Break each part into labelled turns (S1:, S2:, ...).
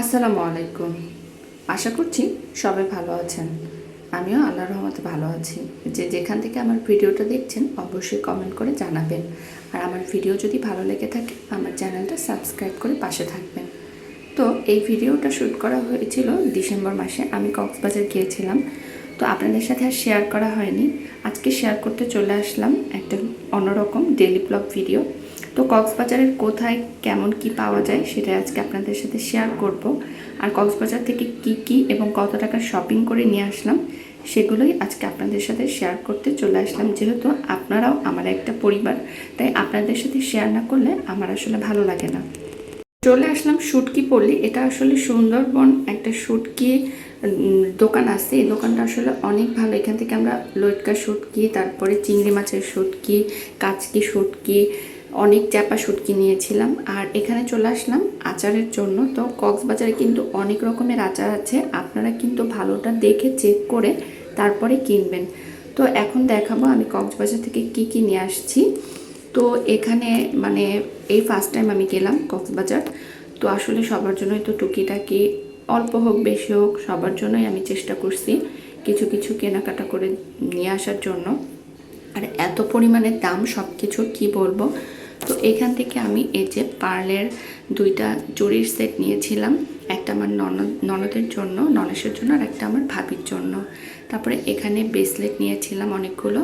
S1: আসসালামু আলাইকুম। আশা করছি সবাই ভালো আছেন। আমিও আল্লাহর রহমতে ভালো আছি। যে যেখান থেকে আমার ভিডিওটা দেখছেন, অবশ্যই কমেন্ট করে জানাবেন। আর আমার ভিডিও যদি ভালো লেগে থাকে, আমার চ্যানেলটা সাবস্ক্রাইব করে পাশে থাকবেন। তো এই ভিডিওটা শ্যুট করা হয়েছিল ডিসেম্বর মাসে। আমি কক্সবাজার গিয়েছিলাম। তো আপনাদের সাথে আর শেয়ার করা হয়নি। আজকে শেয়ার করতে চলে আসলাম একটা অন্যরকম ডেলি ব্লগ ভিডিও তো কক্সবাজারের কোথায় কেমন কি পাওয়া যায় সেটা আজকে আপনাদের সাথে শেয়ার করব। আর কক্সবাজার থেকে কি কি এবং কত টাকা শপিং করে নিয়ে আসলাম সেগুলোই আজকে আপনাদের সাথে শেয়ার করতে চলে আসলাম। যেহেতু আপনারাও আমার একটা পরিবার তাই আপনাদের সাথে শেয়ার না করলে আমার আসলে ভালো লাগে না। চলে আসলাম শুটকি পল্লী। এটা আসলে সুন্দরবন একটা উম, দোকান আছে। এই দোকানটা আসলে অনেক ভালো। এখান থেকে আমরা লটকা শুটকি তারপরে চিংড়ি মাছের শুটকি কাচকি শুটকি অনেক চাপা শুটকি নিয়েছিলাম। আর এখানে চলে আসলাম আচারের জন্য। তো কক্সবাজারে কিন্তু অনেক রকমের আচার আছে। আপনারা কিন্তু ভালোটা দেখে চেক করে তারপরে কিনবেন। তো এখন দেখাবো আমি কক্সবাজার থেকে কি কি নিয়ে আসছি। তো এখানে মানে এই ফার্স্ট টাইম আমি গেলাম কক্সবাজার। তো আসলে সবার জন্যই তো টুকিটাকি অল্প হোক, বেশি হোক, সবার জন্যই আমি চেষ্টা করছি কিছু কিছু কেনাকাটা করে নিয়ে আসার জন্য। আর এত পরিমাণে দাম সব কিছু কী বলব? তো এখান থেকে আমি এই যে পার্লের দুইটা চুরির সেট নিয়েছিলাম। একটা আমার ননদ, ননদের জন্য, ননেশের জন্য, আর একটা আমার ভাবির জন্য। তারপরে এখানে ব্রেসলেট নিয়েছিলাম অনেকগুলো।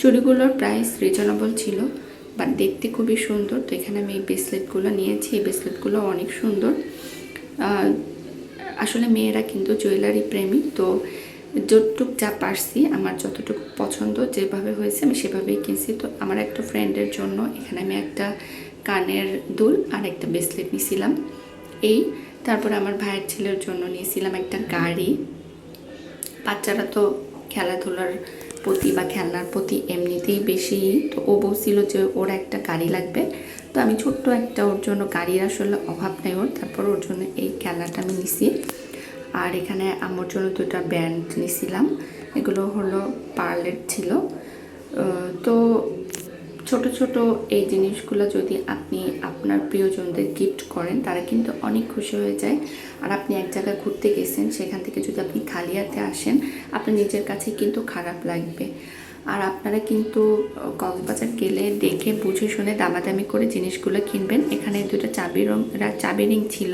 S1: চুড়িগুলোর প্রাইস রিজনেবল ছিল বাট দেখতে খুবই সুন্দর। তো এখানে আমি এই ব্রেসলেটগুলো নিয়েছি। এই ব্রেসলেটগুলো অনেক সুন্দর। আসলে মেয়েরা কিন্তু জুয়েলারি প্রেমী, তো যতটুক যা পারছি, আমার যতটুকু পছন্দ যেভাবে হয়েছে আমি সেভাবেই কিনছি। তো আমার একটা ফ্রেন্ডের জন্য এখানে আমি একটা কানের দুল আর একটা ব্রেসলেট নিয়েছিলাম এই, তারপরে আমার ভাইয়ের ছেলের জন্য নিয়েছিলাম একটা গাড়ি। বাচ্চারা তো খেলাধুলার প্রতি বা খেলনার প্রতি এমনিতেই বেশি, তো ও বলছিল যে ওর একটা গাড়ি লাগবে। তো আমি ছোট্ট একটা ওর জন্য গাড়ির আসলে অভাব নেই ওর, তারপর ওর জন্য এই খেলাটা আমি নিছি। আর এখানে আমার জন্য দুটা ব্যান্ড নিয়েছিলাম এগুলো হলো পার্লের ছিল। তো ছোট ছোট এই জিনিসগুলো যদি আপনি আপনার প্রিয়জনদের গিফট করেন, তারা কিন্তু অনেক খুশি হয়ে যায়। আর আপনি এক জায়গায় ঘুরতে গেছেন, সেখান থেকে যদি আপনি খালি হাতে আসেন, আপনার নিজের কাছে কিন্তু খারাপ লাগবে। আর আপনারা কিন্তু কক্সবাজার গেলে দেখে, বুঝে, শুনে দামাদামি করে জিনিসগুলো কিনবেন। এখানে দুটো চাবি রং চাবি রিং ছিল।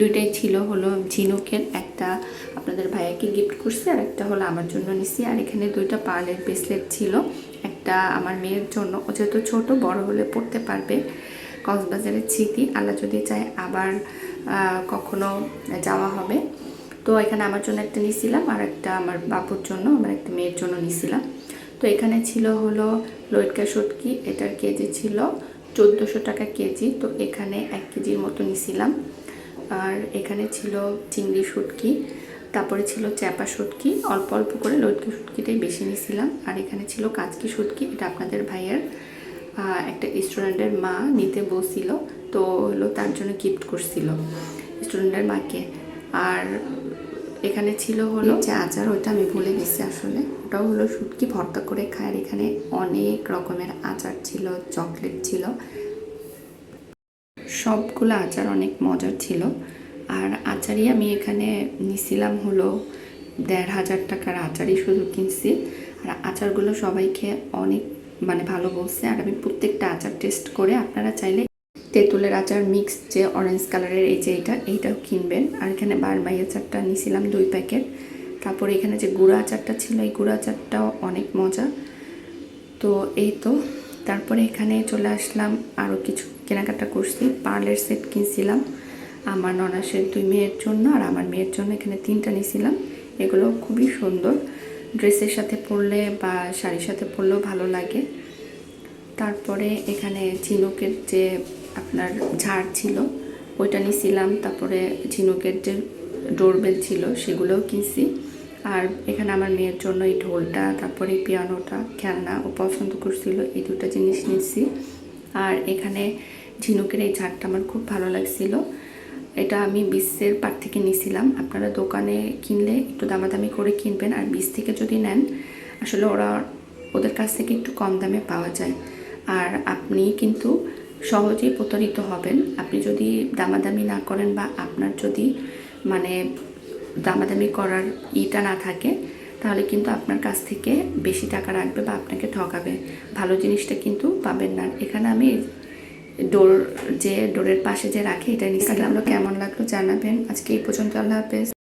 S1: দুইটাই ছিল হলো ঝিনুকের একটা আপনাদের ভাইয়াকে গিফট করছি আর একটা হলো আমার জন্য নিছি। আর এখানে দুইটা পার্লের ব্রেসলেট ছিল, একটা আমার মেয়ের জন্য। ও যেহেতু ছোটো, বড় হলে পড়তে পারবে। কক্সবাজারের স্মৃতি, আল্লাহ যদি চায় আবার কখনো যাওয়া হবে। তো এখানে আমার জন্য একটা নিছিলাম আর একটা আমার বাবুর জন্য, আমার একটা মেয়ের জন্য নিছিলাম। তো এখানে ছিল হলো লইটকা শুটকি এটার কেজি ছিল চোদ্দোশো টাকা কেজি। তো এখানে এক কেজির মতো নিছিলাম। আর এখানে ছিল চিংড়ি শুটকি, তারপরে ছিল চ্যাপা শুটকি। অল্প অল্প করে লটকি শুটকিটাই বেশি নিছিলাম। আর এখানে ছিল কাচকি শুটকি, এটা আপনাদের ভাইয়ের একটা স্টুডেন্টের মা নিতে বসছিল তো হলো তার জন্য গিফট করছিল। স্টুডেন্টের মাকে। আর এখানে ছিল হলো যে আচার, ওইটা আমি ভুলে গেছি আসলে। ওটাও হলো শুটকি ভর্তা করে খায়। আর এখানে অনেক রকমের আচার ছিল, চকলেট ছিল। সবগুলো আচার অনেক মজার ছিল। আর আচারই আমি এখানে নিছিলাম হলো দেড় হাজার টাকার আচারই শুধু কিনছি। আর আচারগুলো সবাইকে অনেক মানে ভালো বলছে। আর আমি প্রত্যেকটা আচার টেস্ট করে আপনারা চাইলে তেঁতুলের আচার মিক্স যে অরেঞ্জ কালারের এই যে এইটা এইটাও কিনবেন। আর এখানে বারবাই আচারটা নিয়েছিলাম দুই প্যাকেট। তারপরে এখানে যে গুঁড়া আচারটা ছিল, এই গুঁড়া আচারটাও অনেক মজা। তো এই তো। তারপরে এখানে চলে আসলাম আরও কিছু কেনাকাটা করছি। পার্লের সেট কিনছিলাম, আমার ননাসের দুই মেয়ের জন্য আর আমার মেয়ের জন্য এখানে তিনটা নিয়েছিলাম এগুলো খুবই সুন্দর। ড্রেসের সাথে পরলে বা শাড়ির সাথে পরলেও ভালো লাগে। তারপরে এখানে ঝিনুকের যে আপনার ঝাড় ছিল, ওইটা নিয়েছিলাম তারপরে ঝিনুকের যে ডোরবেল ছিল, সেগুলোও কিনছি। আর এখানে আমার মেয়ের জন্য এই ঢোলটা, তারপরে পিয়ানোটা খেলনা ও পছন্দ করছিল, এই দুটো জিনিস নিয়েছি আর এখানে ঝিনুকের এই ঝাড়টা আমার খুব ভালো লাগছিল। এটা আমি বিশ্বের পার থেকে নিয়েছিলাম আপনারা দোকানে কিনলে একটু দামাদামি করে কিনবেন, আর বীজ থেকে যদি নেন, আসলে ওরা ওদের কাছ থেকে একটু কম দামে পাওয়া যায়। আর আপনি কিন্তু সহজেই প্রতারিত হবেন। আপনি যদি দামাদামি না করেন বা আপনার যদি মানে দামাদামি করার ইটা না থাকে, তাহলে কিন্তু আপনার কাছ থেকে বেশি টাকা রাখবে বা আপনাকে ঠকাবে। ভালো জিনিসটা কিন্তু পাবেন না। এখানে আমি ডোর, যে ডোরের পাশে যে রাখি, এটা নিচ্ছিলাম কেমন লাগল জানাবেন? আজকে এই পর্যন্ত, আল্লাহ হাফেজ।